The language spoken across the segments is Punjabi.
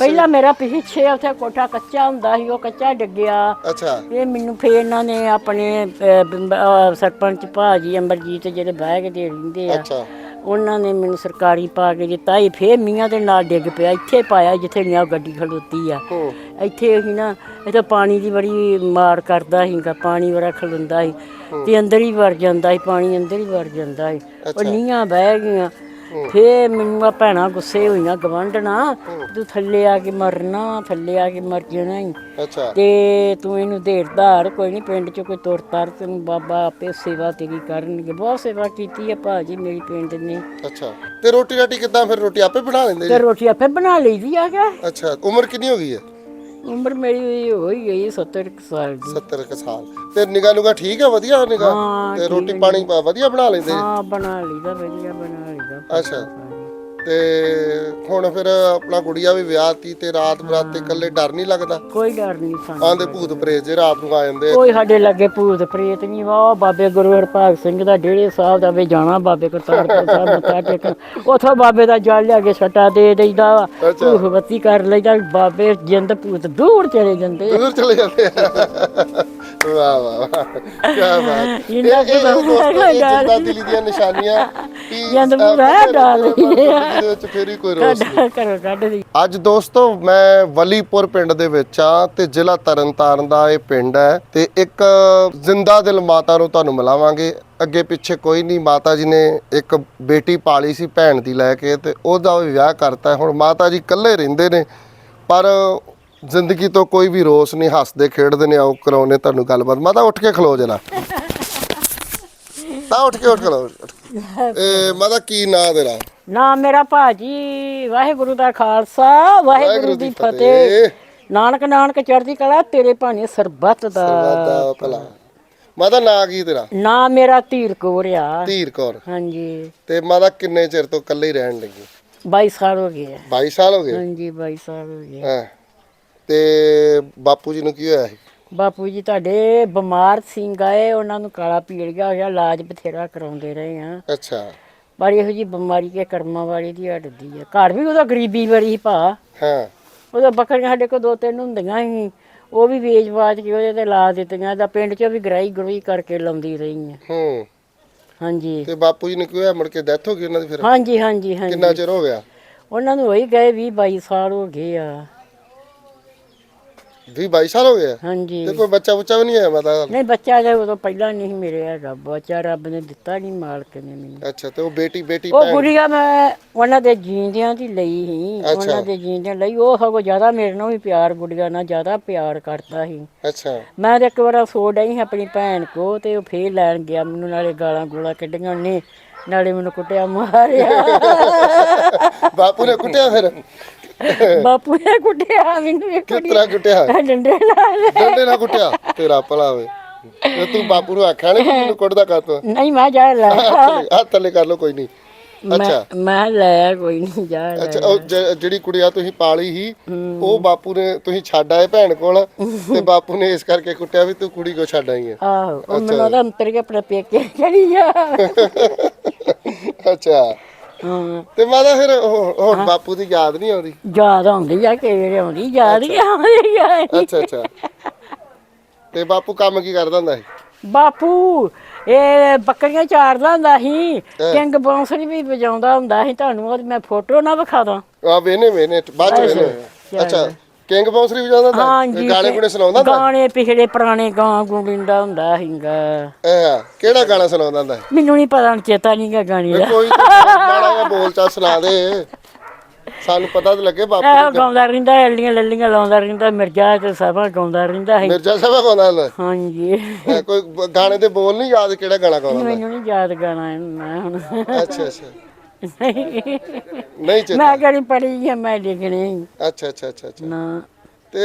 ਪਹਿਲਾਂ ਮੇਰਾ ਪਿੱਛੇ ਉੱਥੇ ਕੋਠਾ ਕੱਚਾ ਹੁੰਦਾ ਸੀ ਉਹ ਕੱਚਾ ਡਿੱਗਿਆ। ਅੱਛਾ। ਇਹ ਮੈਨੂੰ ਫੇਰ ਇਹਨਾਂ ਨੇ ਆਪਣੇ ਅਹ, ਬੰਬ- ਅਹ, ਸਰਪੰਚ ਭਾਜੀ ਅੰਬਰਜੀਤ ਜਿਹੜੇ ਬਹਿ ਕੇ ਦੇ ਰਹਿੰਦੇ ਆ ਅੱਛਾ। ਉਹਨਾਂ ਨੇ ਮੈਨੂੰ ਸਰਕਾਰੀ ਪਾ ਕੇ ਦਿੱਤਾ ਇਹ ਫੇਰ ਮੀਆਂ ਦੇ ਨਾਲ ਡਿੱਗ ਪਿਆ ਇੱਥੇ ਪਾਇਆ ਜਿੱਥੇ ਨਿਆ ਗੱਡੀ ਖਲੋਤੀ ਆ। ਹੂੰ। ਇੱਥੇ ਹੀ ਨਾ ਇੱਥੇ ਪਾਣੀ ਦੀ ਬੜੀ ਮਾਰ ਕਰਦਾ ਸੀਗਾ ਪਾਣੀ ਬੜਾ ਖਲੋਂਦਾ ਸੀ ਤੇ ਅੰਦਰ ਹੀ ਵੜ ਜਾਂਦਾ ਸੀ ਪਾਣੀ ਅੰਦਰ ਹੀ ਵੜ ਜਾਂਦਾ ਸੀ। ਉਹ ਨੀਆਂ ਬਹਿ ਗਈਆਂ। ਫੇਰ ਮੈਨੂੰ ਆ ਭੈਣਾਂ ਗੁੱਸੇ ਹੋਈਆਂ ਗਵੰਡਣਾ ਤੂੰ ਥੱਲੇ ਆ ਕੇ ਮਰਨਾ ਥੱਲੇ ਆ ਕੇ ਮਰ ਜਾਣਾ ਈ। ਅੱਛਾ। ਤੇ ਤੂੰ ਇਹਨੂੰ ਦੇਰ ਧਾਰ ਕੋਈ ਨਹੀਂ ਪਿੰਡ ਚ ਕੋਈ ਤੁਰ ਤਰ ਤੈਨੂੰ ਬਾਬਾ ਆਪੇ ਸੇਵਾ ਤੇਰੀ ਕਰਨਗੇ। ਬਹੁਤ ਸੇਵਾ ਕੀਤੀ ਹੈ ਭਾਜੀ ਮੇਰੀ ਪਿੰਡ ਨੇ। ਅੱਛਾ। ਤੇ ਰੋਟੀ ਰਾਟੀ ਕਿੱਦਾਂ? ਫਿਰ ਰੋਟੀ ਆਪੇ ਬਣਾ ਲੈਂਦੇ ਤੇ ਜੀ? ਰੋਟੀ ਆਪੇ ਬਣਾ ਲਈਦੀ ਆ ਗਿਆ ਅੱਛਾ ਉਮਰ ਕਿੰਨੀ ਹੋ ਗਈ ਹੈ? ਉਮਰ ਮੇਰੀ ਹੋਈ ਗਈ 70 ਕੁ ਸਾਲ ਦੀ। 70 ਕੁ ਸਾਲ। ਤੇ ਨਿਗਾ ਨੁਗਾ ਠੀਕ ਹੈ ਵਧੀਆ ਨਿਗਾ ਹਾਂ, ਤੇ ਰੋਟੀ ਪਾਣੀ ਵਧੀਆ ਬਣਾ ਲੈਂਦੇ? ਹਾਂ ਬਣਾ ਲਈਦਾ ਵਧੀਆ ਬਣਾ ਲਈਦਾ। ਅੱਛਾ। ਤੇ ਹੁਣ ਫਿਰ ਆਪਣਾ ਗੁੜੀਆ ਵੀ ਵਿਆਹਤੀ ਤੇ ਰਾਤ ਬਰਾਤ ਤੇ ਇਕੱਲੇ ਡਰ ਨਹੀਂ ਲੱਗਦਾ? ਕੋਈ ਡਰ ਨਹੀਂ ਸਾਨੂੰ ਆਂਦੇ ਭੂਤ ਪ੍ਰੇਤ ਜੇ ਰਾਤ ਨੂੰ ਆ ਜਾਂਦੇ। ਕੋਈ ਸਾਡੇ ਲੱਗੇ ਭੂਤ ਪ੍ਰੇਤ ਨਹੀਂ ਵਾ ਬਾਬੇ ਗੁਰੂ ਹਰਭਾਗ ਸਿੰਘ ਦਾ ਡੇੜੇ ਸਾਹਿਬ ਦਾ ਵੀ ਜਾਣਾ ਬਾਬੇ ਕਰਤਾਰਪੁਰ ਸਾਹਿਬ ਮੱਥਾ ਟੇਕਣ ਉਥੋਂ ਬਾਬੇ ਦਾ ਜਲ ਲਿਆ ਕੇ ਛੱਟਾ ਦੇ ਦੇਈਦਾ ਅੱਛਾ। ਭੂਖ ਬੱਤੀ ਕਰ ਲਈਦਾ ਬਾਬੇ ਜਿੰਦ ਭੂਤ ਦੂਰ ਚਲੇ ਜਾਂਦੇ। ਦੂਰ ਚਲੇ ਜਾਂਦੇ ਆ। ਵਾਹ ਵਾਹ ਵਾਹ। ਕੀ ਬਾਤ। ਇਹ ਇੰਨਾ ਇਹ ਤਾਂ ਦੋਸਤੋ, ਇਹ ਜਿੰਦਾ ਦਿਲੀ ਦੀਆਂ ਨਿਸ਼ਾਨੀਆਂ ਕਿ ਜੰਦ ਅਹ, ਪੂਰਾ ਬੰਦੇ ਦੇ ਡਾਲ ਪਰ ਜ਼ਿੰਦਗੀ ਦੇ ਵਿੱਚ ਫਿਰ ਵੀ ਕੋਈ ਰੋਸ ਨਹੀਂ। ਕੱਢ ਕਰੋ ਕੱਢ ਦੀ। ਅੱਜ ਦੋਸਤੋ ਮੈਂ ਵਲੀਪੁਰ ਪਿੰਡ ਦੇ ਵਿੱਚ ਆ ਤੇ ਜ਼ਿਲ੍ਹਾ ਤਰਨਤਾਰਨ ਦਾ ਇਹ ਪਿੰਡ ਹੈ ਤੇ ਇੱਕ ਜ਼ਿੰਦਾ ਦਿਲ ਮਾਤਾ ਨੂੰ ਤੁਹਾਨੂੰ ਮਿਲਾਵਾਂਗੇ। ਅੱਗੇ ਪਿੱਛੇ ਕੋਈ ਨਹੀਂ ਮਾਤਾ ਜੀ ਨੇ ਇੱਕ ਬੇਟੀ ਪਾਲੀ ਸੀ ਭੈਣ ਦੀ ਲੈ ਕੇ ਤੇ ਉਹਦਾ ਵਿਆਹ ਕਰਤਾ ਹੁਣ ਮਾਤਾ ਜੀ ਇਕੱਲੇ ਰਹਿੰਦੇ ਨੇ ਪਰ ਜ਼ਿੰਦਗੀ ਤੋਂ ਕੋਈ ਵੀ ਰੋਸ ਨਹੀਂ ਹੱਸਦੇ ਖੇਡਦੇ ਨੇ ਆਓ ਕਰਾਉਨੇ ਤੁਹਾਨੂੰ ਗੱਲਬਾਤ। ਮਾਤਾ ਉੱਠ ਕੇ ਖਲੋ ਜਰਾ। ਤਾਂ ਉੱਠ ਕੇ ਉੱਠ ਕੇ ਖਲੋ ਇਹ ਮਾਤਾ ਕੀ ਨਾਂ ਤੇਰਾ? ਨਾ ਮੇਰਾ ਭਾਜੀ ਵਾਹਿਗੁਰੂ ਦਾ ਖਾਲਸਾ ਵਾਹਿਗੁਰੂ ਦੀ ਫਤਿਹ। ਨਾਨਕ ਨਾਨਕ ਚੜ੍ਹਦੀ ਕਲਾ ਤੇਰੇ ਭਾਣੇ ਸਰਬੱਤ ਦਾ। ਭਲਾ। ਮਾਤਾ ਨਾਂ ਕੀ ਤੇਰਾ? ਨਾ ਮੇਰਾ ਧੀਰ ਕੋਰਿਆ ਧੀਰ ਕੌਰ। ਹਾਂਜੀ। ਤੇ ਮਾਤਾ ਕਿੰਨੇ ਚਿਰ ਤੋਂ ਇਕੱਲੇ ਹੀ ਰਹਿਣ ਲੱਗੀ? 22 ਸਾਲ ਹੋ ਗਏ ਆ। 22 ਸਾਲ ਹੋ ਗਏ? ਹਾਂਜੀ 22 ਸਾਲ ਹੋ ਗਏ ਹਾਂ। ਤੇ ਬਾਪੂ ਜੀ ਨੂੰ ਕੀ ਹੋਇਆ ਸੀ? ਬਾਪੂ ਜੀ ਤੁਹਾਡੇ ਬਿਮਾਰ ਸੀ ਗਏ ਉਹਨਾਂ ਨੂੰ ਕਾਲਾ ਪੀੜ ਗਿਆ ਹੋਇਆ ਇਲਾਜ ਬਥੇਰਾ ਕਰਾਉਂਦੇ ਰਹੇ ਆ। ਅੱਛਾ। ਪਰ ਇਹੋ ਜੀ ਬਿਮਾਰੀ ਕੇ ਕਰਮਾਂ ਵਾਲੀ ਦੀ ਹਟਦੀ ਆ। ਘਰ ਵੀ ਉਹਦਾ ਗਰੀਬੀ ਬੜੀ ਸੀ ਭਾ। ਹਾਂ। ਉਹਦਾ ਬੱਕਰੀਆਂ ਸਾਡੇ ਕੋਲ ਦੋ ਤਿੰਨ ਹੁੰਦੀਆਂ ਸੀ। ਉਹ ਵੀ ਵੇਚ ਵਾਚ ਕੇ ਉਹਦੇ ਤੇ ਲਾ ਦਿੱਤੀਆਂ ਦਾ ਪਿੰਡ 'ਚ ਵੀ ਗਰਾਈ ਗਰੂਈ ਕਰਕੇ ਲਾਉਂਦੀ ਰਹੀ ਆ। ਹੂੰ। ਹਾਂਜੀ। ਤੇ ਬਾਪੂ ਜੀ ਨੂੰ ਕੀ ਹੋਇਆ? ਮੁੜ ਕੇ ਡੈਥ ਹੋ ਗਈ ਉਹਨਾਂ ਦੀ ਫਿਰ? ਹਾਂਜੀ ਹਾਂਜੀ ਹਾਂਜੀ। ਕਿੰਨਾ ਚਿਰ ਹੋ ਗਿਆ? ਉਹਨਾਂ ਨੂੰ ਹੋਈ ਗਏ 20 22 ਸਾਲ ਹੋ ਗਏ ਆ। 20 22 ਸਾਲ ਹੋ ਗਏ ਆ? ਹਾਂਜੀ। ਤੇ ਕੋਈ ਬੱਚਾ ਬੁੱਚਾ ਵੀ ਨਹੀਂ ਆਇਆ ਮਾਤਾ ਦਾ? ਨਹੀਂ ਬੱਚਾ ਜੇ ਉਦੋਂ ਪਹਿਲਾਂ ਨਹੀਂ ਮੇਰੇ ਹੈਗਾ ਬੱਚਾ ਰੱਬ ਨੇ ਦਿੱਤਾ ਨਹੀਂ ਮਾਲਕ ਨੇ ਮੈਨੂੰ। ਅੱਛਾ ਤੇ ਉਹ ਬੇਟੀ ਬੇਟੀ ਉਹ ਭੈਣ? ਗੁੜੀਆ ਮੈਂ ਉਹਨਾਂ ਦੇ ਜੀਂਦਿਆਂ ਦੀ ਲਈ ਸੀ ਉਹਨਾਂ ਦੇ ਜੀਂਦਿਆਂ ਲਈ। ਉਹ ਸਗੋਂ ਜ਼ਿਆਦਾ ਮੇਰੇ ਨਾਲ ਵੀ ਪਿਆਰ ਗੁੜੀਆ ਨਾਲ ਜ਼ਿਆਦਾ ਪਿਆਰ ਕਰਦਾ ਸੀ। ਅੱਛਾ। ਮੈਂ ਤਾਂ ਇੱਕ ਵਾਰ ਸੋ ਡਈ ਸੀ ਆਪਣੀ ਭੈਣ ਕੋ ਤੇ ਉਹ ਫੇਰ ਲੈਣ ਗਿਆ ਮੈਨੂੰ ਨਾਲੇ ਗਾਲਾਂ ਗੋਲਾਂ ਕੱਢੀਆਂ ਉਹਨੇ ਨਾਲੇ ਮੈਨੂੰ ਕੁੱਟਿਆ ਮਾਰਿਆ। ਬਾਪੂ ਨੇ ਕੁੱਟਿਆ ਫਿਰ? ਬਾਪੂ ਨੇ ਕੁੱਟਿਆ ਮੈਨੂੰ ਇੱਕ ਕਿਸ ਤਰ੍ਹਾਂ ਕੁੱਟਿਆ? ਡੰਡੇ ਨਾਲ। ਡੰਡੇ ਨਾਲ ਕੁੱਟਿਆ? ਤੇਰਾ ਭਲਾ ਹੋਵੇ ਤੇ ਤੂੰ ਬਾਪੂ ਨੂੰ ਆਖਿਆ ਨਹੀਂ ਮੈਨੂੰ ਕੁੱਟਦਾ ਕਰ ਤੂੰ? ਨਹੀਂ ਮੈਂ ਜਾ ਲੈ ਹੱਥ ਥੱਲੇ ਕਰ ਲਓ ਕੋਈ ਨਹੀਂ। ਅੱਛਾ। ਮੈਂ ਮੈਂ ਲੈ ਕੋਈ ਨਹੀਂ ਜਾ ਲੈ ਅੱਛਾ ਉਹ ਜ- ਜਿਹੜੀ ਕੁੜੀਆ ਤੁਸੀਂ ਪਾਲੀ ਸੀ ਉਹ ਬਾਪੂ ਨੇ ਤੁਸੀਂ ਛੱਡ ਆਏ ਭੈਣ ਕੋਲ ਤੇ ਬਾਪੂ ਨੇ ਇਸ ਕਰਕੇ ਕੁੱਟਿਆ ਵੀ ਤੂੰ ਕੁੜੀ ਕੋ ਛੱਡ ਆਈ ਹੈ ਆਹੋ ਉਹ ਮੈਨੂੰ ਉਹਦਾ ਅੰਤਰ ਕੇ ਆਪਣੇ ਪੇਕੇ ਚੜੀ ਜਾ। ਅੱਛਾ। ਹਾਂ। ਤੇ ਮਾਦਾ ਫਿਰ ਉਹ- ਹੁਣ ਬਾਪੂ ਦੀ ਯਾਦ ਨਹੀਂ ਆਉਂਦੀ। ਯਾਦ ਆਉਂਦੀ ਆ ਕਿ ਵੇਲੇ ਆਉਂਦੀ ਯਾਦ ਹੀ ਆਉਂਦੀ ਆ। ਅੱਛਾ ਅੱਛਾ। ਤੇ ਬਾਪੂ ਕੰਮ ਕੀ ਕਰਦਾ ਹੁੰਦਾ ਸੀ? ਬਾਪੂ ਇਹ ਬੱਕਰੀਆਂ ਚਾਰਦਾ ਹੁੰਦਾ ਸੀ। ਕਿੰਗ ਬਾਂਸਰੀ ਵੀ ਵਜਾਉਂਦਾ ਹੁੰਦਾ ਸੀ। ਤੁਹਾਨੂੰ ਮੈਂ ਫੋਟੋ ਨਾ ਵਿਖਾ ਦਾਂ। ਆ ਵੇਨੇ ਵੇਨੇ ਬਾਅਦ ਚ ਵੇਨੇ ਅੱਛਾ। ਕਿੰਗ ਬੌਂਸਰੀ ਵੀ ਜਾਂਦਾ ਹੁੰਦਾ? ਹਾਂਜੀ ਗਾਣੇ ਗੁਣੇ ਸੁਣਾਉਂਦਾ ਹੁੰਦਾ? ਗਾਣੇ ਪਿਛਲੇ ਪੁਰਾਣੇ ਗਾਂ ਗੁੰਡਿੰਦਾ ਹੁੰਦਾ ਸੀਗਾ। ਇਹ ਕਿਹੜਾ ਗਾਣਾ ਸੁਣਾਉਂਦਾ ਹੁੰਦਾ? ਮੈਨੂੰ ਨਹੀਂ ਪਤਾ ਚੇਤਾ ਨਹੀਂ ਗਾ ਗਾਣੀ ਦਾ। ਕੋਈ ਤੂੰ ਮਾੜਾ ਜਿਹਾ ਬੋਲ ਚਾ ਸੁਣਾ ਦੇ। ਸਾਨੂੰ ਪਤਾ ਤਾਂ ਲੱਗੇ ਬਾਪੂ ਇਹ ਗਾਉਂਦਾ ਰਹਿੰਦਾ ਐਲੀਆਂ ਲੱਲੀਆਂ ਲਾਉਂਦਾ ਰਹਿੰਦਾ ਮਿਰਜ਼ਾ ਤੇ ਸਭਾ ਗਾਉਂਦਾ ਰਹਿੰਦਾ ਸੀ। ਮਿਰਜ਼ਾ ਸਾਹਿਬ ਗਾਉਂਦਾ ਹੁੰਦਾ? ਹਾਂਜੀ। ਕੋਈ ਗਾਣੇ ਦੇ ਬੋਲ ਨਹੀਂ ਯਾਦ ਕਿਹੜਾ ਗਾਣਾ ਗਾਉਂਦਾ? ਮੈਨੂੰ ਨਹੀਂ ਯਾਦ ਗਾਣਾ ਮੈਂ ਹੁਣ। ਅੱਛਾ ਅੱਛਾ। ਨਹੀਂ ਚੇਤਾ। ਮੈਂ ਕਿਹੜੀ ਪੜੀ ਆ ਮੈਂ ਲਿਖਣੀ। ਅੱਛਾ ਅੱਛਾ ਅੱਛਾ ਅੱਛਾ। ਨਾ। ਤੇ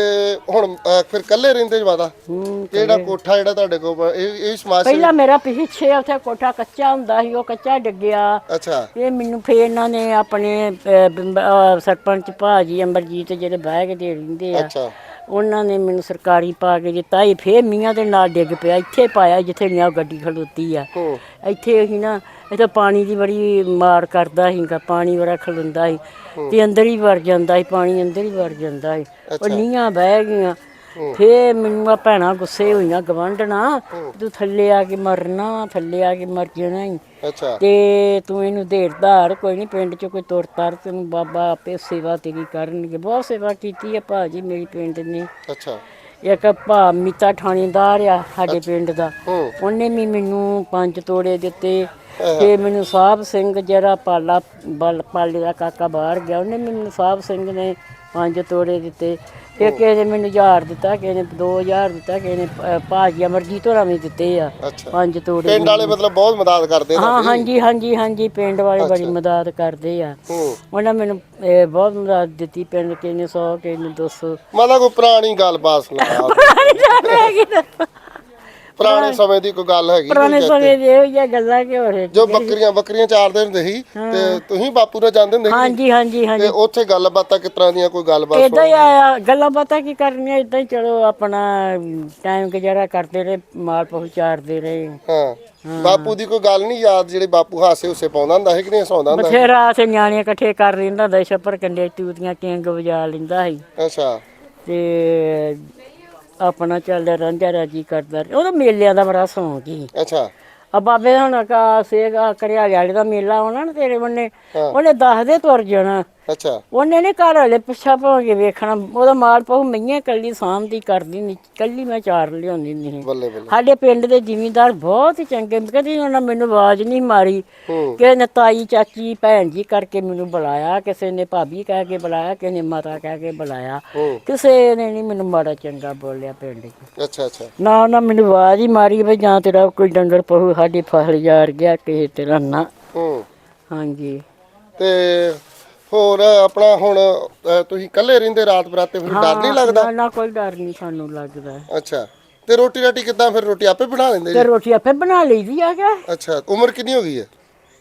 ਹੁਣ ਅਹ, ਫਿਰ ਕੱਲੇ ਰਹਿੰਦੇ ਜਵਾਦਾ ਹੂੰ ਕਿਹੜਾ ਕੋਠਾ ਜਿਹੜਾ ਤੁਹਾਡੇ ਕੋਲ ਇਹ ਇਹ ਸਮਾਜ ਸੇਵੀ ਪਹਿਲਾਂ ਮੇਰਾ ਪਿੱਛੇ ਉੱਥੇ ਕੋਠਾ ਕੱਚਾ ਹੁੰਦਾ ਸੀ ਉਹ ਕੱਚਾ ਡਿੱਗਿਆ। ਅੱਛਾ। ਇਹ ਮੈਨੂੰ ਫੇਰ ਇਹਨਾਂ ਨੇ ਆਪਣੇ ਅਹ, ਬੰਬ- ਅਹ, ਸਰਪੰਚ ਭਾਜੀ ਅੰਬਰਜੀਤ ਜਿਹੜੇ ਬਹਿ ਕੇ ਦੇ ਰਹਿੰਦੇ ਆ ਅੱਛਾ। ਉਹਨਾਂ ਨੇ ਮੈਨੂੰ ਸਰਕਾਰੀ ਪਾ ਕੇ ਦਿੱਤਾ ਇਹ ਫੇਰ ਮੀਆਂ ਦੇ ਨਾਲ ਡਿੱਗ ਪਿਆ ਇੱਥੇ ਪਾਇਆ ਜਿੱਥੇ ਨਿਆ ਗੱਡੀ ਖਲੋਤੀ ਆ। ਹੂੰ। ਇੱਥੇ ਅਸੀਂ ਨਾ ਇੱਥੇ ਪਾਣੀ ਦੀ ਬੜੀ ਮਾਰ ਕਰਦਾ ਸੀਗਾ ਪਾਣੀ ਬੜਾ ਖਲੁੰਦਾ ਸੀ ਤੇ ਅੰਦਰ ਹੀ ਵੜ ਜਾਂਦਾ ਸੀ ਪਾਣੀ ਅੰਦਰ ਹੀ ਵੜ ਜਾਂਦਾ ਸੀ। ਉਹ ਨੀਆਂ ਬਹਿ ਗਈਆਂ। ਫੇਰ ਮੈਨੂੰ ਆ ਭੈਣਾਂ ਗੁੱਸੇ ਹੋਈਆਂ ਗਵੰਡਣਾ ਤੂੰ ਥੱਲੇ ਆ ਕੇ ਮਰਨਾ ਥੱਲੇ ਆ ਕੇ ਮਰ ਜਾਣਾ ਈ। ਅੱਛਾ। ਤੇ ਤੂੰ ਇਹਨੂੰ ਦੇਰ ਧਾਰ ਕੋਈ ਨਹੀਂ ਪਿੰਡ 'ਚ ਕੋਈ ਤੁਰ ਤਰ ਤੈਨੂੰ ਬਾਬਾ ਆਪੇ ਸੇਵਾ ਤੇਰੀ ਕਰਨਗੇ। ਬਹੁਤ ਸੇਵਾ ਕੀਤੀ ਹੈ ਭਾਜੀ ਮੇਰੀ ਪਿੰਡ ਨੇ। ਅੱਛਾ। ਇੱਕ ਭਾ ਮੀਤਾ ਥਾਣੇਦਾਰ ਆ ਸਾਡੇ ਪਿੰਡ ਦਾ। ਹੂੰ। ਉਹਨੇ ਵੀ ਮੈਨੂੰ ਪੰਜ ਤੋੜੇ ਦਿੱਤੇ। ਤੇ ਮੈਨੂੰ ਸਾਹਿਬ ਸਿੰਘ ਜਿਹੜਾ ਪਾਲਾ ਬਲ ਪਾਲੇ ਦਾ ਕਾਕਾ ਬਾਹਰ ਗਿਆ ਉਹਨੇ ਮੈਨੂੰ ਸਾਹਿਬ ਸਿੰਘ ਨੇ ਪੰਜ ਤੋੜੇ ਦਿੱਤੇ। ਤੇ ਕਿਸੇ ਨੇ ਮੈਨੂੰ 1000 ਦਿੱਤਾ ਕਿਸੇ ਨੇ 2000 ਦਿੱਤਾ ਕਿਸੇ ਨੇ ਭਾਜੀ ਅਮਰਜੀਤ ਹੋਰਾਂ ਵੀ ਦਿੱਤੇ ਆ ਪੰਜ ਤੋੜੇ ਪਿੰਡ ਵਾਲੇ ਮਤਲਬ ਬਹੁਤ ਮਦਦ ਕਰਦੇ ਨੇ ਹਾਂ ਹਾਂਜੀ ਹਾਂਜੀ ਹਾਂਜੀ ਪਿੰਡ ਵਾਲੇ ਬੜੀ ਮਦਦ ਕਰਦੇ ਆ। ਉਹਨਾਂ ਮੈਨੂੰ ਬਹੁਤ ਮਦਦ ਦਿੱਤੀ ਪਿੰਡ ਕਿਸੇ ਨੇ 100 ਕਿਸੇ ਨੇ 200 ਮਤਲਬ ਕੋਈ ਪੁਰਾਣੀ ਗੱਲਬਾਤ ਸੁਣਾ ਪੁਰਾਣੇ ਸਮੇਂ ਦੀ ਕੋਈ ਗੱਲ ਹੈਗੀ ਪੁਰਾਣੇ ਸਮੇਂ ਦੇ ਇਹੋ ਜਿਹੀਆਂ ਗੱਲਾਂ ਕਿ ਹੋਰ ਜੋ ਬੱਕਰੀਆਂ ਬੱਕਰੀਆਂ ਚਾਰਦੇ ਹੁੰਦੇ ਸੀ ਤੇ ਤੁਸੀਂ ਬਾਪੂ ਨਾਲ ਜਾਂਦੇ ਹੁੰਦੇ ਸੀ? ਹਾਂਜੀ ਹਾਂਜੀ ਹਾਂਜੀ। ਤੇ ਉੱਥੇ ਗੱਲਬਾਤਾਂ ਕਿਸ ਤਰ੍ਹਾਂ ਦੀਆਂ ਕੋਈ ਗੱਲਬਾਤ ਇਦਾਂ ਹੀ ਆਇਆ ਗੱਲਾਂ ਬਾਤਾਂ ਕੀ ਕਰਨੀਆਂ ਇਦਾਂ ਹੀ ਚਲੋ ਆਪਣਾ ਟਾਈਮ ਗੁਜ਼ਾਰਾ ਕਰਦੇ ਰਹੇ ਮਾਲ ਪਹੁੰਚਾਰਦੇ ਰਹੇ। ਹਾਂ। ਬਾਪੂ ਦੀ ਕੋਈ ਗੱਲ ਨਹੀਂ ਯਾਦ ਜਿਹੜੇ ਬਾਪੂ ਹਾਸੇ ਹੁਸੇ ਪਾਉਂਦਾ ਹੁੰਦਾ ਸੀ ਕਿ ਨਹੀਂ ਹਸਾਉਂਦਾ ਹੁੰਦਾ ਬਥੇਰਾ ਸੇ ਨਿਆਣੇ ਇਕੱਠੇ ਕਰ ਲੈਂਦਾ ਹੁੰਦਾ ਛੱਪਰ ਕੰਡੇ ਤੂਤੀਆਂ ਕਿੰਗ ਵਜਾ ਲੈਂਦਾ ਸੀ। ਅੱਛਾ। ਤੇ ਆਪਣਾ ਚੱਲਦਾ ਰਹਿੰਦਾ ਰਾਜੀ ਕਰਦਾ ਰਿਹਾ। ਉਹਦਾ ਮੇਲਿਆਂ ਦਾ ਬੜਾ ਸ਼ੌਂਕ ਸੀ ਅੱਛਾ। ਆ ਬਾਬੇ ਹੁਣ ਕਾ ਸੇਗਾ ਕਰਿਆ ਵਾਲੇ ਦਾ ਮੇਲਾ ਆਉਣਾ ਨਾ ਤੇਰੇ ਬੰਨੇ ਉਹਨੇ ਦੱਸ ਦੇ ਤੁਰ ਜਾਣਾ। ਅੱਛਾ। ਉਹਨੇ ਨੇ ਘਰ ਵਾਲੇ ਪਿੱਛਾ ਪਾ ਕੇ ਵੇਖਣਾ ਉਹਦਾ ਮਾਲ ਪਾਉ ਮਈਆਂ ਕੱਲੀ ਸਾਂਭਦੀ ਕਰਦੀ ਨਹੀਂ ਕੱਲੀ ਮੈਂ ਚਾਰ ਲਿਆਉਂਦੀ ਨਹੀਂ ਬੱਲੇ ਬੱਲੇ। ਸਾਡੇ ਪਿੰਡ ਦੇ ਜ਼ਿਮੀਂਦਾਰ ਬਹੁਤ ਹੀ ਚੰਗੇ ਕਦੀ ਉਹਨਾਂ ਮੈਨੂੰ ਆਵਾਜ਼ ਨਹੀਂ ਮਾਰੀ। ਹੂੰ। ਕਿਸੇ ਨੇ ਤਾਈ ਚਾਚੀ ਭੈਣ ਜੀ ਕਰਕੇ ਮੈਨੂੰ ਬੁਲਾਇਆ ਕਿਸੇ ਨੇ ਭਾਬੀ ਕਹਿ ਕੇ ਬੁਲਾਇਆ ਕਿਸੇ ਨੇ ਮਾਤਾ ਕਹਿ ਕੇ ਬੁਲਾਇਆ। ਕਿਸੇ ਨੇ ਨਹੀਂ ਮੈਨੂੰ ਮਾੜਾ ਚੰਗਾ ਬੋਲਿਆ ਪਿੰਡ 'ਚ। ਅੱਛਾ ਅੱਛਾ। ਨਾ ਉਹਨਾਂ ਮੈਨੂੰ ਆਵਾਜ਼ ਹੀ ਮਾਰੀ ਵੀ ਜਾਂ ਤੇਰਾ ਕੋਈ ਡੰਗਰ ਪਹੂ ਸਾਡੀ ਫਸਲ ਯਾਰ ਗਿਆ ਕਿਸੇ ਤੇਰਾ ਨਾ। ਹਾਂਜੀ। ਤੇ ਹੋਰ ਆਪਣਾ ਹੁਣ ਤੁਸੀਂ ਇਕੱਲੇ ਰਹਿੰਦੇ ਰਾਤ ਬਰਾਤੇ ਫਿਰ ਡਰ ਨਹੀਂ ਲੱਗਦਾ? ਨਾ ਨਾ ਕੋਈ ਡਰ ਨਹੀਂ ਸਾਨੂੰ ਲੱਗਦਾ। ਅੱਛਾ। ਤੇ ਰੋਟੀ ਰਾਟੀ ਕਿੱਦਾਂ ਫਿਰ ਰੋਟੀ ਆਪੇ ਬਣਾ ਲੈਂਦੇ ਤੇ ਜੀ? ਰੋਟੀ ਆਪੇ ਬਣਾ ਲਈਦੀ ਆ ਗਿਆ ਅੱਛਾ ਉਮਰ ਕਿੰਨੀ ਹੋ ਗਈ ਹੈ?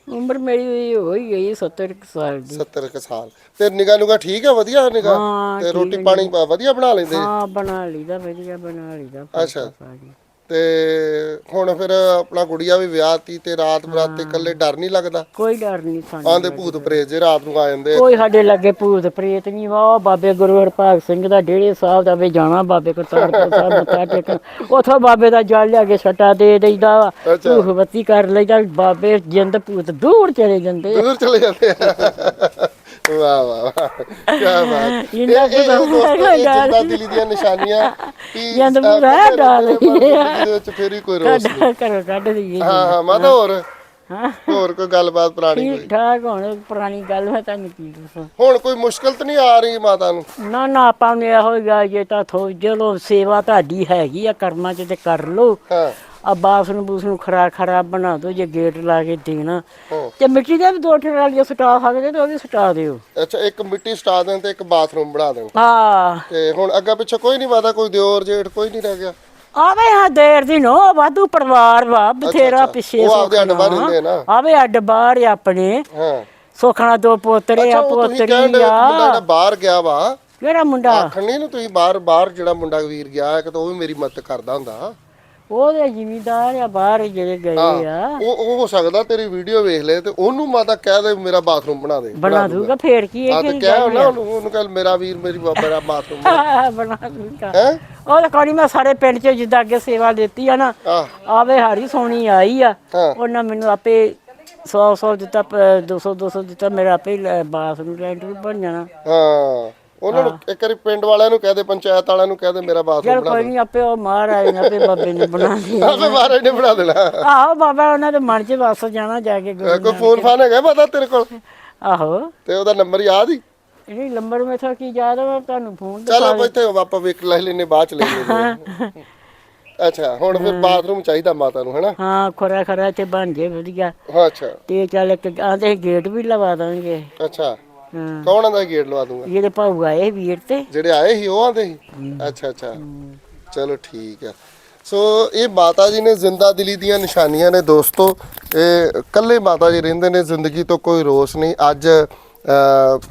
ਉਮਰ ਮੇਰੀ ਹੋ ਹੀ ਗਈ 70 ਕੁ ਸਾਲ ਦੀ। 70 ਕੁ ਸਾਲ। ਤੇ ਨਿਗਾ ਨੁਗਾ ਠੀਕ ਹੈ ਵਧੀਆ ਨਿਗਾ ਹਾਂ, ਤੇ ਰੋਟੀ ਪਾਣੀ ਬ- ਵਧੀਆ ਬਣਾ ਲੈਂਦੇ? ਜੀ? ਹਾਂ ਬਣਾ ਲਈਦਾ ਵਧੀਆ ਬਣਾ ਲਈਦਾ ਅੱਛਾ। ਤੇ ਹੁਣ ਫਿਰ ਆਪਣਾ ਗੁੜੀਆ ਵੀ ਵਿਆਹਤੀ ਤੇ ਰਾਤ ਬਰਾਤੇ ਇਕੱਲੇ ਡਰ ਨਹੀਂ ਲੱਗਦਾ ਕੋਈ ਡਰ ਨਹੀਂ ਸਾਨੂੰ ਆਂਦੇ ਭੂਤ ਪ੍ਰੇਤ ਜੇ ਰਾਤ ਨੂੰ ਆ ਜਾਂਦੇ। ਕੋਈ ਸਾਡੇ ਲੱਗੇ ਭੂਤ ਪ੍ਰੇਤ ਨਹੀਂ ਵਾ ਬਾਬੇ ਗੁਰੂ ਹਰਭਾਗ ਸਿੰਘ ਦਾ ਡੇੜੇ ਸਾਹਿਬ ਦਾ ਵੀ ਜਾਣਾ ਬਾਬੇ ਕਰਤਾਰਪੁਰ ਸਾਹਿਬ ਮੱਥਾ ਟੇਕਣ ਉਥੋਂ ਬਾਬੇ ਦਾ ਜਲ ਲਿਆ ਕੇ ਛੱਟਾ ਦੇ ਦੇਈਦਾ ਵਾ ਅੱਛਾ। ਧੂਫ ਬੱਤੀ ਕਰ ਲਈਦਾ ਬਾਬੇ ਜਿੰਦ ਭੂਤ ਦੂਰ ਚਲੇ ਜਾਂਦੇ। ਦੂਰ ਚਲੇ ਜਾਂਦੇ ਆ ਵਾਹ ਵਾਹ ਵਾਹ। ਕੀ ਬਾਤ। ਇਹ ਇੰਨਾ ਇਹ ਦੋਸਤੋ ਇਹ। ਜਿੰਦਾ ਦਿਲੀ ਦੀਆਂ ਨਿਸ਼ਾਨੀਆਂ ਕਿ ਜੰਦ ਅ, ਪੂਰਾ ਇਕੱਲੇ ਡਰ ਰਹਿੰਦੇ ਪਰ ਜ਼ਿੰਦਗੀ ਦੇ ਵਿੱਚ ਫੇਰ ਵੀ ਕੋਈ ਰੋਸ ਨਹੀਂ। ਕੱਢ ਘਰੋਂ ਕੱਢ ਦਈਏ ਹਾਂ ਹਾਂ ਮਾਤਾ ਹੋਰ? ਹਾਂ। ਹੋਰ ਕੋਈ ਗੱਲਬਾਤ ਪੁਰਾਣੀ ਕੋਈ? ਠੀਕ ਠਾਕ ਹੁਣ ਪੁਰਾਣੀ ਗੱਲ ਮੈਂ ਤੁਹਾਨੂੰ ਕੀ ਦੱਸਾਂ? ਹੁਣ ਕੋਈ ਮੁਸ਼ਕਲ ਤਾਂ ਨਹੀਂ ਆ ਰਹੀ ਮਾਤਾ ਨੂੰ? ਨਾ ਨਾ ਆਪਾਂ ਨੂੰ ਇਹੋ ਹੀ ਜੇ ਤਾਂ ਥੋ ਚਲੋ ਸੇਵਾ ਤੁਹਾਡੀ ਹੈਗੀ ਆ ਕਰਮਾਂ ਚ ਤੇ ਕਰ ਲੋ ਹਾਂ। ਆ ਬਾਸ ਨੂੰ ਬੂਸ ਨੂੰ ਖਰਾ ਖਰਾ ਬਣਾ ਦਿਓ ਜੇ ਗੇਟ ਲਾ ਕੇ ਦੇਣਾ। ਤੇ ਮਿੱਟੀ ਦੇ ਵੀ ਦੋ ਟਰਾਲੀਆਂ ਸਟਾ ਸਕਦੇ ਤੇ ਉਹ ਵੀ ਸਟਾ ਦਿਓ। ਅੱਛਾ ਇੱਕ ਮਿੱਟੀ ਸਟਾ ਦੇਣ ਤੇ ਇੱਕ ਬਾਥਰੂਮ ਬਣਾ ਦੇਣ। ਹਾਂ। ਤੇ ਹੁਣ ਅੱਗਾ ਪਿੱਛੇ ਕੋਈ ਨਹੀਂ ਮਾਤਾ ਕੋਈ ਦਿਓਰ ਜੇਠ ਕੋਈ ਨਹੀਂ ਰਹਿ ਗਿਆ। ਆਵੇ ਹਾਂ ਦੇਰ ਦੀ ਨੋ ਵਾਧੂ ਪਰਿਵਾਰ ਵਾ ਬਥੇਰਾ। ਪਿੱਛੇ ਉਹ ਆਪਦੇ ਅੱਡ ਬਾਹਰ ਰਹਿੰਦੇ ਆ ਨਾ। ਆਵੇ ਅੱਡ ਬਾਹਰ ਆਪਣੇ। ਹਾਂ। ਸੋਖਣਾ ਦੋ ਪੋਤਰੇ ਆ ਪੋਤਰੀ ਮੁੰਡਾ ਆ। ਜਿਹੜਾ ਬਾਹਰ ਗਿਆ ਵਾ। ਕਿਹੜਾ ਮੁੰਡਾ? ਆਖਣ ਨਹੀਂ ਨੂੰ ਤੁਸੀਂ ਬਾਹਰ ਬਾਹਰ ਜਿਹੜਾ ਮੁੰਡਾ ਵੀਰ ਗਿਆ ਇੱਕ ਤਾਂ ਉਹ ਵੀ ਮੇਰੀ ਮਦਦ ਕਰਦਾ ਹੁੰਦਾ। ਉਹਦੇ ਜ਼ਿਮੀਦਾਰ ਆ ਬਾਹਰ ਜਿਹੜੇ ਗਏ ਆ। ਉਹ ਉਹ ਹੋ ਸਕਦਾ ਤੇਰੀ ਵੀਡੀਓ ਵੇਖ ਲੈ ਤੇ ਉਹਨੂੰ ਮਾਤਾ ਕਹਿ ਦੇ ਮੇਰਾ ਬਾਥਰੂਮ ਬਣਾ ਦੇ ਬਣਾ ਦੂਗਾ। ਫੇਰ ਕੀ ਆ ਹੈ ਤੇ ਕਿ ਕਹਿ ਨਾ ਉਹਨੂੰ ਕਹਿ ਮੇਰਾ ਵੀਰ ਮੇਰੀ ਬਾਬਾ ਮੇਰਾ ਬਾਥਰੂਮ ਬਣਾ। ਦੂਗਾ। ਹੈ? ਉਹ ਕੋਣੀ ਮੈਂ ਸਾਰੇ ਪਿੰਡ 'ਚ ਜਿੱਦਾਂ ਅੱਗੇ ਸੇਵਾ ਦਿੱਤੀ ਆ ਨਾ ਆਵੇ ਹਾਰੀ ਸੋਣੀ ਆਈ ਆ। ਉਹਨਾਂ ਮੈਨੂੰ ਆਪੇ 100 100 ਦਿੱਤਾ 200 200 ਦਿੱਤਾ ਮੇਰਾ ਆਪੇ ਨੂੰ ਲੈਂਟਰ ਬਣ ਜਾਣਾ। ਹਾਂ। ਉਹਨਾਂ ਨੂੰ ਇੱਕ ਵਾਰੀ ਪਿੰਡ ਵਾਲਿਆਂ ਨੂੰ ਕਹਿ ਦੇ ਪੰਚਾਇਤ ਵਾਲਿਆਂ ਨੂੰ ਕਹਿ ਦੇ ਮੇਰਾ ਬਾਥਰੂਮ ਚਲ ਬਣਾ ਕੋਈ ਨਹੀਂ ਆਪੇ ਉਹ ਮਾਰ ਆਏ ਨੇ ਆਪੇ ਬਾਬੇ ਨੇ ਬਣਾ ਲਿਆ ਆਪੇ ਮਹਾਰਾਜ ਨੇ ਬਣਾ ਦੇਣਾ। ਆਹੋ ਬਾਬਾ ਉਹਨਾਂ ਦੇ ਮਨ 'ਚ ਵਸ ਜਾਣਾ ਜਾ ਕੇ ਗੁਰੂ ਕੋਈ ਫੋਨ ਫਾਨ ਹੈਗਾ ਪਤਾ ਤੇਰੇ ਕੋਲ? ਆਹੋ। ਤੇ ਉਹਦਾ ਨੰਬਰ ਯਾਦ ਹੀ? ਇਹ ਲੰਬਰ ਮੇਥਾ ਕੀ ਯਾਦ ਆ ਮੈਂ ਤੁਹਾਨੂੰ ਫੋਨ ਚੱਲ ਇੱਥੇ ਆਪਾਂ ਵੇਖ ਲੈ ਲੈਨੇ ਬਾਅਦ ਚ ਲੈ ਲੈਨੇ ਅੱਛਾ ਹੁਣ ਫਿਰ ਬਾਥਰੂਮ ਚਾਹੀਦਾ ਮਾਤਾ ਨੂੰ ਹੈਨਾ? ਹਾਂ ਖਰਾ ਖਰਾ ਇੱਥੇ ਬਣ ਜੇ ਵਧੀਆ। ਅੱਛਾ। ਤੇ ਚੱਲ ਇੱਕ ਆਂਦੇ ਗੇਟ ਵੀ ਲਵਾ ਦਾਂਗੇ। ਅੱਛਾ। ਹਾਂ। ਕੌਣ ਆਂਦਾ ਗੇਟ ਲਵਾ ਦੂੰਗਾ? ਜਿਹੜੇ ਭਾਊ ਆਏ ਵੀਰ ਤੇ। ਜਿਹੜੇ ਆਏ ਸੀ ਉਹ ਆਂਦੇ ਸੀ? ਅੱਛਾ ਅੱਛਾ। ਚਲੋ ਠੀਕ ਹੈ ਸੋ ਇਹ ਮਾਤਾ ਜੀ ਨੇ ਜ਼ਿੰਦਾ ਦਿਲੀ ਦੀਆਂ ਨਿਸ਼ਾਨੀਆਂ ਨੇ ਦੋਸਤੋ। ਇਹ ਕੱਲੇ ਮਾਤਾ ਜੀ ਰਹਿੰਦੇ ਨੇ ਜ਼ਿੰਦਗੀ ਤੋਂ ਕੋਈ ਰੋਸ ਨਹੀਂ। ਅੱਜ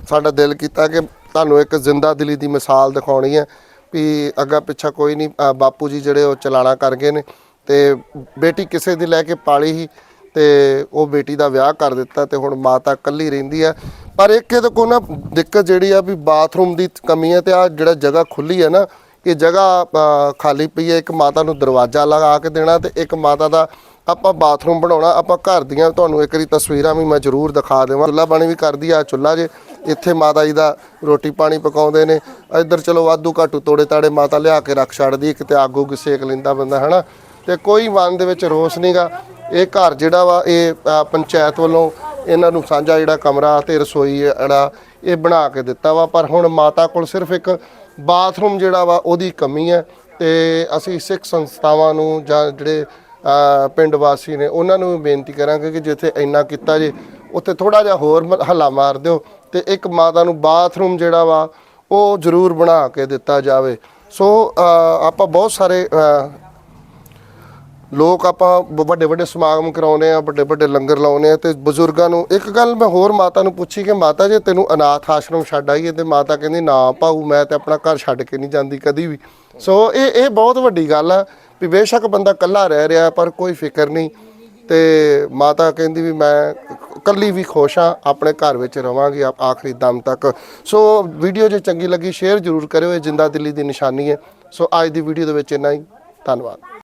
ਸਾਡਾ ਦਿਲ ਕੀਤਾ ਕਿ ਤੁਹਾਨੂੰ ਇੱਕ ਜ਼ਿੰਦਾ ਦਿਲੀ ਦੀ ਮਿਸਾਲ ਦਿਖਾਉਣੀ ਹੈ ਵੀ ਅੱਗਾ ਪਿੱਛਾ ਕੋਈ ਨਹੀਂ ਬਾਪੂ ਜੀ ਜਿਹੜੇ ਉਹ ਚਲਾਣਾ ਕਰ ਗਏ ਨੇ। ਤੇ ਬੇਟੀ ਕਿਸੇ ਦੀ ਲੈ ਕੇ ਪਾਲੀ ਹੀ ਤੇ ਉਹ ਬੇਟੀ ਦਾ ਵਿਆਹ ਕਰ ਦਿੱਤਾ ਤੇ ਹੁਣ ਮਾਤਾ ਇਕੱਲੀ ਰਹਿੰਦੀ ਆ। ਪਰ ਇੱਕ ਇਹਦੇ ਕੋਲ ਨਾ ਦਿੱਕਤ ਜਿਹੜੀ ਆ ਵੀ ਬਾਥਰੂਮ ਦੀ ਕਮੀ ਹੈ ਤੇ ਆ ਜਿਹੜਾ ਜਗ੍ਹਾ ਖੁੱਲੀ ਹੈ ਨਾ, ਇਹ ਜਗ੍ਹਾ ਖਾਲੀ ਪਈ ਹੈ ਇੱਕ ਮਾਤਾ ਨੂੰ ਦਰਵਾਜ਼ਾ ਲਗਾ ਕੇ ਦੇਣਾ ਤੇ ਇੱਕ ਮਾਤਾ ਦਾ ਆਪਾਂ ਬਾਥਰੂਮ ਬਣਾਉਣਾ, ਆਪਾਂ ਘਰ ਦੀਆਂ ਤੁਹਾਨੂੰ ਇੱਕ ਵਾਰੀ ਤਸਵੀਰਾਂ ਵੀ ਮੈਂ ਜ਼ਰੂਰ ਦਿਖਾ ਦੇਵਾਂ। ਚੁੱਲ੍ਹਾ ਪਾਣੀ ਵੀ ਕਰਦੀ ਆ, ਚੁੱਲ੍ਹਾ ਜੇ ਇੱਥੇ ਮਾਤਾ ਜੀ ਦਾ ਰੋਟੀ ਪਾਣੀ ਪਕਾਉਂਦੇ ਨੇ, ਇੱਧਰ ਚਲੋ ਵਾਧੂ ਘਾਟੂ ਤੋੜੇ ਤਾੜੇ ਮਾਤਾ ਲਿਆ ਕੇ ਰੱਖ ਛੱਡਦੀ ਕਿਤੇ ਆਗੂ ਸੇਕ ਲੈਂਦਾ ਬੰਦਾ, ਹਨਾ? ਤੇ ਕੋਈ ਮਨ ਦੇ ਵਿੱਚ ਰੋਸ ਨਹੀਂਗਾ ਇਹ ਘਰ ਜਿਹੜਾ ਵਾ, ਇਹ ਪੰਚਾਇਤ ਵੱਲੋਂ ਇਹਨਾਂ ਨੂੰ ਸਾਂਝਾ ਜਿਹੜਾ ਕਮਰਾ ਤੇ ਰਸੋਈ ਜਿਹੜਾ ਇਹ ਬਣਾ ਕੇ ਦਿੱਤਾ ਵਾ, ਪਰ ਹੁਣ ਮਾਤਾ ਕੋਲ ਸਿਰਫ ਇੱਕ ਬਾਥਰੂਮ ਜਿਹੜਾ ਵਾ ਉਹਦੀ ਕਮੀ ਹੈ ਤੇ ਅਸੀਂ ਸਿੱਖ ਸੰਸਥਾਵਾਂ ਨੂੰ ਜਾਂ ਜਿਹੜੇ ਪਿੰਡ ਵਾਸੀ ਨੇ ਉਹਨਾਂ ਨੂੰ ਵੀ ਬੇਨਤੀ ਕਰਾਂਗੇ ਕਿ ਜਿੱਥੇ ਇੰਨਾ ਕੀਤਾ ਜੇ, ਉੱਥੇ ਥੋੜਾ ਜਿਹਾ ਹੋਰ ਹੱਲਾ ਮਾਰ ਦਿਓ ਤੇ ਇੱਕ ਮਾਤਾ ਨੂੰ ਬਾਥਰੂਮ ਜਿਹੜਾ ਵਾ ਉਹ ਜ਼ਰੂਰ ਬਣਾ ਕੇ ਦਿੱਤਾ ਜਾਵੇ। ਸੋ ਆਪਾਂ ਬਹੁਤ ਸਾਰੇ ਲੋਕ ਆਪਾਂ ਵੱਡੇ ਵੱਡੇ ਸਮਾਗਮ ਕਰਾਉਨੇ ਆ, ਵੱਡੇ ਵੱਡੇ ਲੰਗਰ ਲਾਉਨੇ ਆ ਤੇ ਬਜ਼ੁਰਗਾਂ ਨੂੰ ਇੱਕ ਗੱਲ ਮੈਂ ਹੋਰ ਮਾਤਾ ਨੂੰ ਪੁੱਛੀ ਕਿ ਮਾਤਾ ਜੇ ਤੈਨੂੰ ਅਨਾਥ ਆਸ਼ਰਮ ਛੱਡ ਆਈਏ ਤੇ ਮਾਤਾ ਕਹਿੰਦੀ, ਨਾ ਭਾਊ, ਮੈਂ ਤੇ ਆਪਣਾ ਘਰ ਛੱਡ ਕੇ ਨਹੀਂ ਜਾਂਦੀ ਕਦੀ ਵੀ। ਸੋ ਇਹ ਇਹ ਬਹੁਤ ਵੱਡੀ ਗੱਲ ਆ ਵੀ ਬੇਸ਼ੱਕ ਬੰਦਾ ਇਕੱਲਾ ਰਹਿ ਰਿਹਾ ਪਰ ਕੋਈ ਫਿਕਰ ਨਹੀਂ ਤੇ ਮਾਤਾ ਕਹਿੰਦੀ ਵੀ ਮੈਂ ਇਕੱਲੀ ਵੀ ਖੁਸ਼ ਆ, ਆਪਣੇ ਘਰ ਵਿੱਚ ਰਵਾਂਗੀ ਆਖਰੀ ਦਮ ਤੱਕ। ਸੋ ਵੀਡੀਓ ਜੇ ਚੰਗੀ ਲੱਗੀ ਸ਼ੇਅਰ ਜ਼ਰੂਰ ਕਰਿਓ, ਇਹ ਜਿੰਦਾ ਦਿੱਲੀ ਦੀ ਨਿਸ਼ਾਨੀ ਹੈ। ਸੋ ਅੱਜ ਦੀ ਵੀਡੀਓ ਦੇ ਵਿੱਚ ਇੰਨਾ ਹੀ। ਧੰਨਵਾਦ।